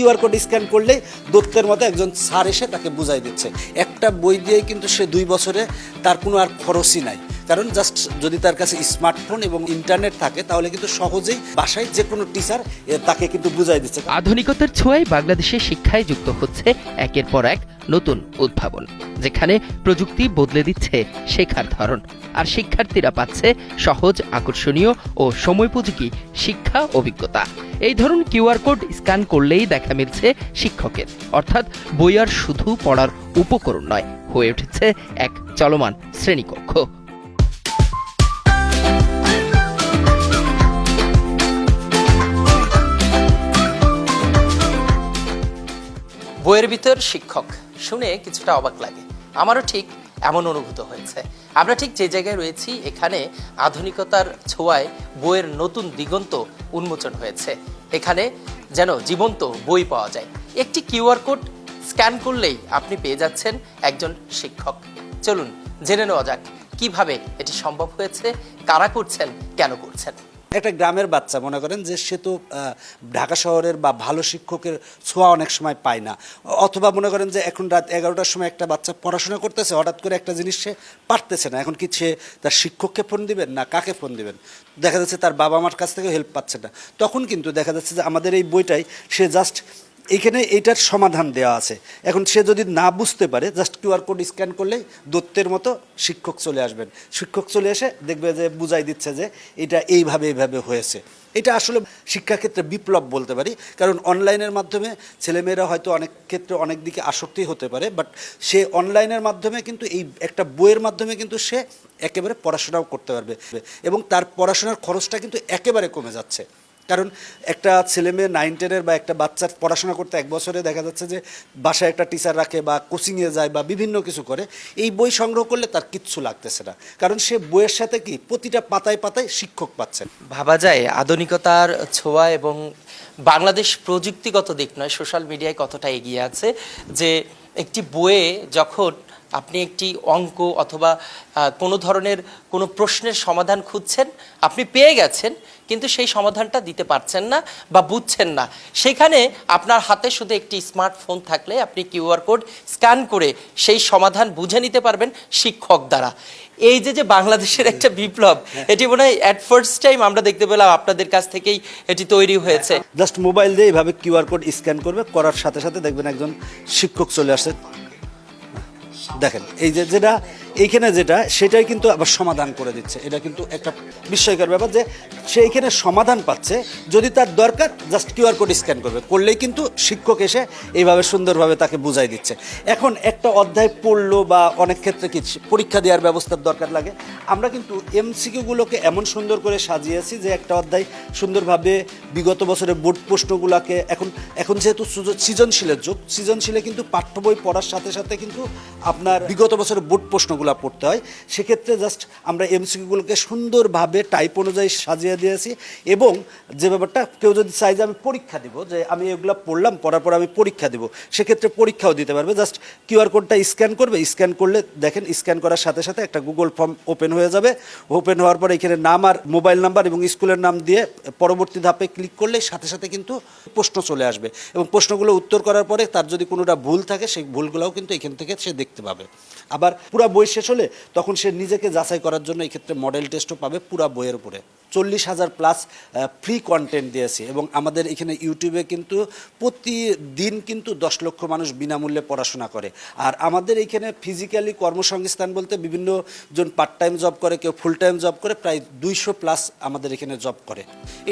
QR code scan করলে দত্তের মতো একজন স্যার এসে তাকে বুঝাই দিচ্ছে। একটা বই দিয়ে কিন্তু সে দুই বছরে তার কোনো আর খরচই নাই। কারণ জাস্ট যদি তার কাছে স্মার্টফোন এবং ইন্টারনেট থাকে, তাহলে কিন্তু সহজেই বাসায় যে কোনো টিচার তাকে কিন্তু বুঝাই দিচ্ছে। আধুনিকতার ছোঁয়ায় বাংলাদেশের শিক্ষায় যুক্ত হচ্ছে একের পর এক নতুন উদ্ভাবন, যেখানে প্রযুক্তি বদলে দিচ্ছে শেখার ধরন, আর শিক্ষার্থীরা পাচ্ছে সহজ, আকর্ষণীয় ও সময়োপযোগী শিক্ষা অভিজ্ঞতা। এই ধরুন কিউআর কোড স্ক্যান করলেই দেখা মিলছে শিক্ষকের, অর্থাৎ বই আর শুধু পড়ার উপকরণ নয়, হয়ে উঠেছে এক চলমান শ্রেণীকক্ষ। বইয়ের ভিতর শিক্ষক। শুনে কিছুটা অবাক লাগে। আমারও ঠিক এমন অনুভূত হয়েছে। আমরা ঠিক যে জায়গায় রয়েছি, এখানে আধুনিকতার ছোঁয়ায় বইয়ের নতুন দিগন্ত উন্মোচন হয়েছে। এখানে যেন জীবন্ত বই পাওয়া যায়। একটি কিউআর কোড স্ক্যান করলেই আপনি পেয়ে যাচ্ছেন একজন শিক্ষক। চলুন, জেনে নেওয়া যাক কীভাবে এটি সম্ভব হয়েছে, কারা করছেন, কেন করছেন। একটা গ্রামের বাচ্চা, মনে করেন যে সে তো ঢাকা শহরের বা ভালো শিক্ষকের ছোঁয়া অনেক সময় পায় না। অথবা মনে করেন যে এখন রাত এগারোটার সময় একটা বাচ্চা পড়াশোনা করতেছে, হঠাৎ করে একটা জিনিস সে পারতেছে না। এখন কি সে তার শিক্ষককে ফোন দিবেন না কাকে ফোন দিবেন? দেখা যাচ্ছে তার বাবা মার কাছ থেকে হেল্প পাচ্ছে না। তখন কিন্তু দেখা যাচ্ছে যে আমাদের এই বইটাই সে জাস্ট এইখানে এইটার সমাধান দেওয়া আছে। এখন সে যদি না বুঝতে পারে জাস্ট কিউআর কোড স্ক্যান করলেই দত্তের মতো শিক্ষক চলে আসবেন। শিক্ষক চলে এসে দেখবে যে, বুঝাই দিচ্ছে যে এটা এইভাবে এইভাবে হয়েছে। এটা আসলে শিক্ষাক্ষেত্রে বিপ্লব বলতে পারি, কারণ অনলাইনের মাধ্যমে ছেলেমেয়েরা হয়তো অনেক ক্ষেত্রে অনেক দিকে আসক্তি হতে পারে বাট সে অনলাইনের মাধ্যমে কিন্তু এই একটা বইয়ের মাধ্যমে কিন্তু সে একেবারে পড়াশোনাও করতে পারবে। এবং তার পড়াশোনার খরচটা কিন্তু একেবারে কমে যাচ্ছে। কারণ একটা ছেলে মেয়ে নাইন টেনের বা একটা বাচ্চার পড়াশোনা করতে এক বছরে দেখা যাচ্ছে যে বাসায় একটা টিচার রাখে বা কোচিংয়ে যায় বা বিভিন্ন কিছু করে, এই বই সংগ্রহ করলে তার কিচ্ছু লাগতেছে না। কারণ সে বইয়ের সাথে কি প্রতিটা পাতায় পাতায় শিক্ষক পাচ্ছেন ভাবা যায় আধুনিকতার ছোঁয়া এবং বাংলাদেশ প্রযুক্তিগত দিক নয় সোশ্যাল মিডিয়ায় কতটা এগিয়ে আছে যে একটি বইয়ে যখন আপনি একটি অঙ্ক অথবা কোনো ধরনের কোনো প্রশ্নের সমাধান খুঁজছেন, আপনি পেয়ে গেছেন কিন্তু সেই সমাধানটা দিতে পারছেন না বা বুঝছেন না। সেখানে আপনার হাতে শুধু একটি স্মার্টফোন থাকলে আপনি কিউআর কোড স্ক্যান করে সেই সমাধান বুঝে নিতে পারবেন শিক্ষক দ্বারা। এই যে যে বাংলাদেশের একটা বিপ্লব, এটি মনে হয় অ্যাট ফার্স্ট টাইম আমরা দেখতে পেলাম, আপনাদের কাছ থেকেই এটি তৈরি হয়েছে। জাস্ট মোবাইল দিয়ে এইভাবে কিউআর কোড স্ক্যান করবে, করার সাথে সাথে দেখবেন একজন শিক্ষক চলে আসছে। দেখেন, এই যে, যেটা এইখানে যেটা, সেটাই কিন্তু আবার সমাধান করে দিচ্ছে। এটা কিন্তু একটা বিস্ময়কর ব্যাপার যে সে এইখানে সমাধান পাচ্ছে যদি তার দরকার জাস্ট কিউআর কোড স্ক্যান করবে। করলেই কিন্তু শিক্ষক এসে এইভাবে সুন্দরভাবে তাকে বুঝাই দিচ্ছে। এখন একটা অধ্যায় পড়ল বা অনেক ক্ষেত্রে কি পরীক্ষা দেওয়ার ব্যবস্থার দরকার লাগে, আমরা কিন্তু এমসিকিউগুলোকে এমন সুন্দর করে সাজিয়েছি যে একটা অধ্যায় সুন্দরভাবে বিগত বছরের বোর্ড প্রশ্নগুলোকে এখন এখন যেহেতু সুজ- সৃজনশীলের যুগ, সৃজনশীলে কিন্তু পাঠ্য বই পড়ার সাথে সাথে কিন্তু আপনার বিগত বছরের বোর্ড প্রশ্নগুলো পড়তে হয়। সেক্ষেত্রে জাস্ট আমরা এমসিকিউগুলোকে সুন্দরভাবে টাইপ অনুযায়ী সাজিয়ে দিয়েছি এবং যে ব্যাপারটা কেউ যদি চাই যে আমি পরীক্ষা দিব, যে আমি এগুলো পড়লাম, পড়ার পর আমি পরীক্ষা দিব, সেক্ষেত্রে পরীক্ষাও দিতে পারবে। জাস্ট কিউআর কোডটা স্ক্যান করবে স্ক্যান করলে দেখেন স্ক্যান করার সাথে সাথে একটা গুগল ফর্ম ওপেন হয়ে যাবে। ওপেন হওয়ার পর এখানে নাম আর মোবাইল নাম্বার এবং স্কুলের নাম দিয়ে পরবর্তী ধাপে ক্লিক করলে সাথে সাথে কিন্তু প্রশ্ন চলে আসবে এবং প্রশ্নগুলো উত্তর করার পরে তার যদি কোনোটা ভুল থাকে, সেই ভুলগুলোও কিন্তু এখান থেকে সে দেখতে পাবে। আবার পুরা বই শেষ হলে তখন সে নিজেকে যাচাই করার জন্য এই ক্ষেত্রে মডেল টেস্টও পাবে পুরা বইয়ের উপরে। চল্লিশ হাজার প্লাস ফ্রি কন্টেন্ট দিয়েছি। এবং আমাদের এখানে ইউটিউবে কিন্তু প্রতিদিন কিন্তু দশ লক্ষ মানুষ বিনামূল্যে পড়াশোনা করে। আর আমাদের এখানে ফিজিক্যালি কর্মসংস্থান বলতে বিভিন্ন জন পার্ট টাইম জব করে, কেউ ফুল টাইম জব করে, প্রায় দুইশো প্লাস আমাদের এখানে জব করে।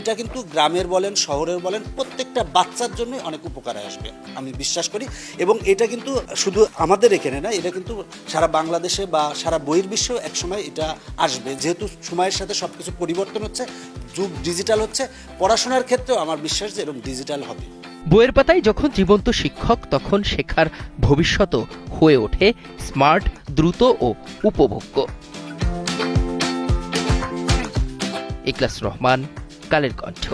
এটা কিন্তু গ্রামের বলেন, শহরের বলেন, প্রত্যেকটা বাচ্চার জন্যই অনেক উপকারে আসবে, আমি বিশ্বাস করি। এবং এটা কিন্তু শুধু আমাদের এখানে না, এটা কিন্তু সারা বাংলাদেশে বা সারা বহির বিশ্বেও একসময় এটা আসবে। যেহেতু সময়ের সাথে সব কিছু পরিবর্তন হচ্ছে, যুগ ডিজিটাল হচ্ছে, পড়াশোনার ক্ষেত্রেও আমার বিশ্বাস যে এরকম ডিজিটাল হবে। বইয়ের পাতায় যখন জীবন্ত শিক্ষক, তখন শেখার ভবিষ্যৎ হয়ে ওঠে স্মার্ট, দ্রুত ও উপভোগ্য। ইকলাস রহমান, কালের কণ্ঠ।